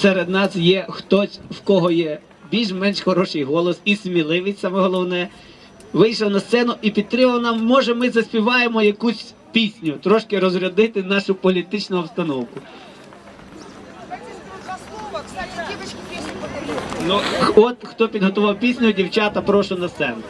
серед нас є хтось, в кого є більш-менш хороший голос і сміливість, саме головне, вийшов на сцену і підтримав нам. Може, ми заспіваємо якусь пісню, трошки розрядити нашу політичну обстановку. Ну, от хто підготував пісню, дівчата, прошу на сцену.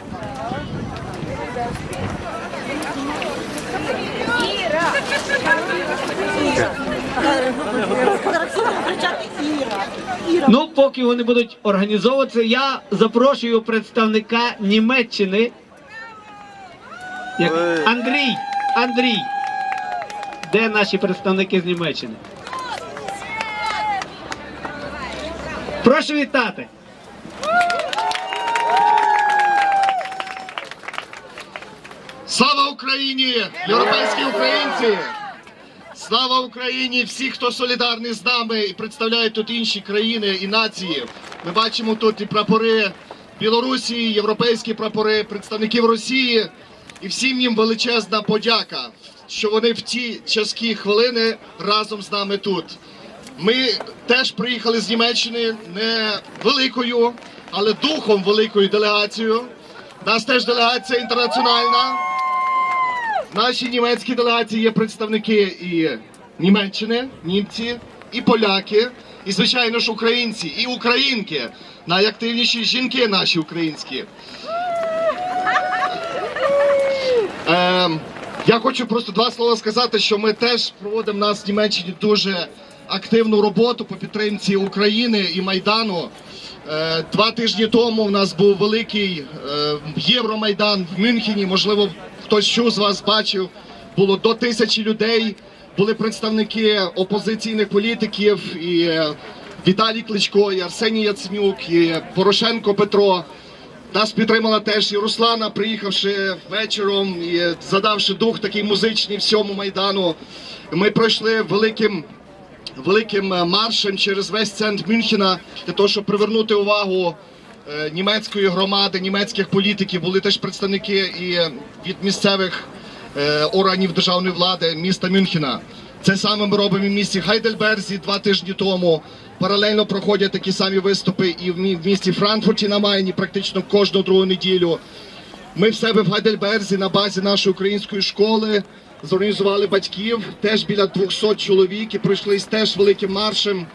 Ну, поки вони будуть організовуватися, я запрошую представника Німеччини. Як... Андрій, Андрій. Де наші представники з Німеччини? Прошу вітати. Слава Україні! Європейські українці! Слава Україні! Всі, хто солідарний з нами і представляє тут інші країни і нації. Ми бачимо тут і прапори Білорусі, європейські прапори, представників Росії. І всім їм величезна подяка, що вони в ті часкі хвилини разом з нами тут. Ми теж приїхали з Німеччини не великою, але духом великою делегацією. Нас теж делегація інтернаціональна. Нашій німецькій делегації є представники і Німеччини, німці, і поляки, і, звичайно ж, українці, і українки, найактивніші жінки наші українські. Ем, я хочу просто два слова сказати, що ми теж проводимо нас в Німеччині дуже активну роботу по підтримці України і Майдану. Е, Два тижні тому в нас був великий е, Євромайдан в Мюнхені. Можливо, хтось чув з вас бачив. Було до тисячі людей. Були представники опозиційних політиків і е, Віталій Кличко, і Арсеній Яценюк, і Порошенко Петро. Нас підтримала теж і Руслана, приїхавши вечором і задавши дух такий музичний всьому майдану. Ми пройшли великим великим е, маршем через весь центр Мюнхена для того, щоб привернути увагу німецької громади, німецьких політиків. Були теж представники і е, від місцевих е, органів державної влади міста Мюнхена. Це саме ми робимо в місті Хайдельберзі два тижні тому. Паралельно проходять такі самі виступи і в місті Франкфурті на Майні практично кожну другу неділю. Ми в себе в Гайдельберзі на базі нашої української школи зорганізували батьків теж біля 200 чоловік і пройшлись теж великим маршем.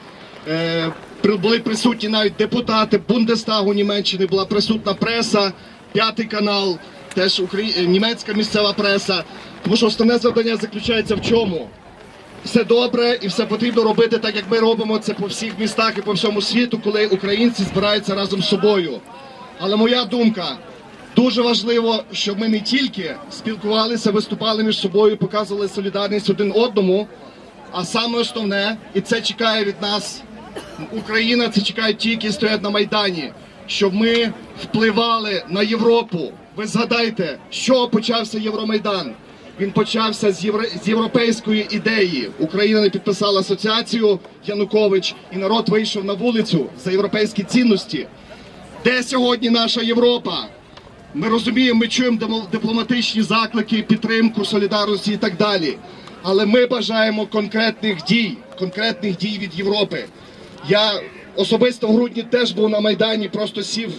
Були присутні навіть депутати Бундестагу Німеччини, була присутня преса, п'ятий канал, теж украї... е, німецька місцева преса. Тому що основне завдання заключається в чому? Все добре і все потрібно робити так, як ми робимо це по всіх містах і по всьому світу, коли українці збираються разом з собою. Але моя думка дуже важливо, щоб ми не тільки спілкувалися, виступали між собою, показували солідарність один одному. А саме основне, і це чекає від нас Україна, це чекають ті, які стоять на Майдані, щоб ми впливали на Європу. Ви згадайте, чого почався Євромайдан. Він почався з, євро... з європейської ідеї. Україна не підписала асоціацію Янукович, і народ вийшов на вулицю за європейські цінності. Де сьогодні наша Європа? Ми розуміємо, ми чуємо дипломатичні заклики, підтримку, солідарності і так далі. Але ми бажаємо конкретних дій, конкретних дій від Європи. Я особисто в грудні теж був на Майдані, просто сів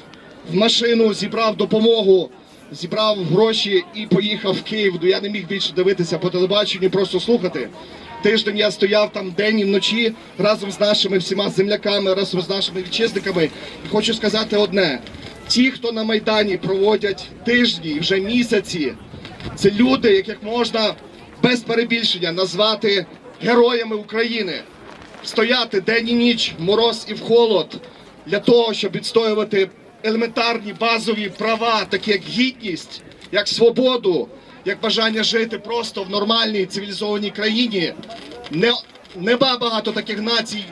в машину, зібрав допомогу, зібрав гроші і поїхав в Київ. Я не міг більше дивитися по телебаченню, просто слухати. Тиждень я стояв там день і вночі разом з нашими всіма земляками, разом з нашими вітчизниками. І хочу сказати одне: ті, хто на Майдані проводять тижні, вже місяці, це люди, яких можна без перебільшення назвати героями України. Стояти день і ніч, в мороз і в холод для того, щоб відстоювати елементарні базові права, такі як гідність, як свободу, як бажання жити просто в нормальній цивілізованій країні. Не, нема багато таких націй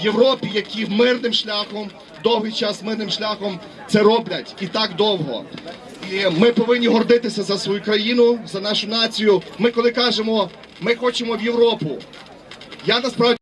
в Європі, які мирним шляхом, довгий час мирним шляхом це роблять і так довго. І ми повинні гордитися за свою країну, за нашу націю. Ми коли кажемо, ми хочемо в Європу. Я насправді.